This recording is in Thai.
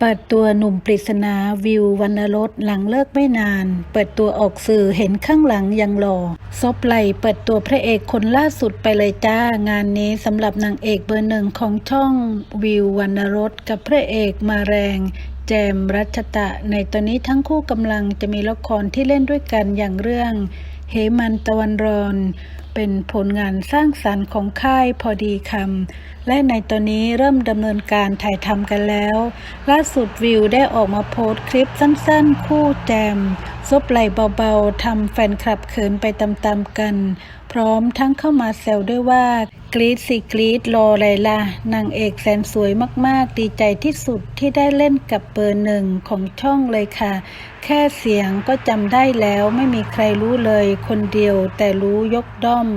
เปิดตัวหนุ่มปริศนาวิววรรณรสหลังเลิกไม่นาน เปิดตัวออกสื่อเห็นข้างหลังยังหล่อซบไหลเปิดตัวพระเอกคนล่าสุดไปเลยจ้า งานนี้สำหรับนางเอกเบอร์หนึ่งของช่องวิววรรณรสกับพระเอกมาแรงแจมรัชตะ ในตอนนี้ทั้งคู่กำลังจะมีละครที่เล่นด้วยกันอย่างเรื่อง เหมันตะวันรอน เป็นผลงานสร้างสรรค์ของค่ายพอดีคำและในตอนนี้เริ่มดำเนินการถ่ายทำกันแล้ว ล่าสุดวิวได้ออกมาโพสต์คลิปสั้นๆ คู่แจม ซบไหลเบาๆทำแฟนคลับเขินไปตามๆกัน พร้อมทั้งเข้ามาแซวด้วยว่ากรีดสิกรีดรออะไรล่ะนางเอกแสนสวยมากๆ ดีใจที่สุดที่ได้เล่นกับเบอร์หนึ่งของช่องเลยค่ะ แค่เสียงก็จำได้แล้วไม่มีใครรู้เลยคนเดียวแต่รู้ยกด้อม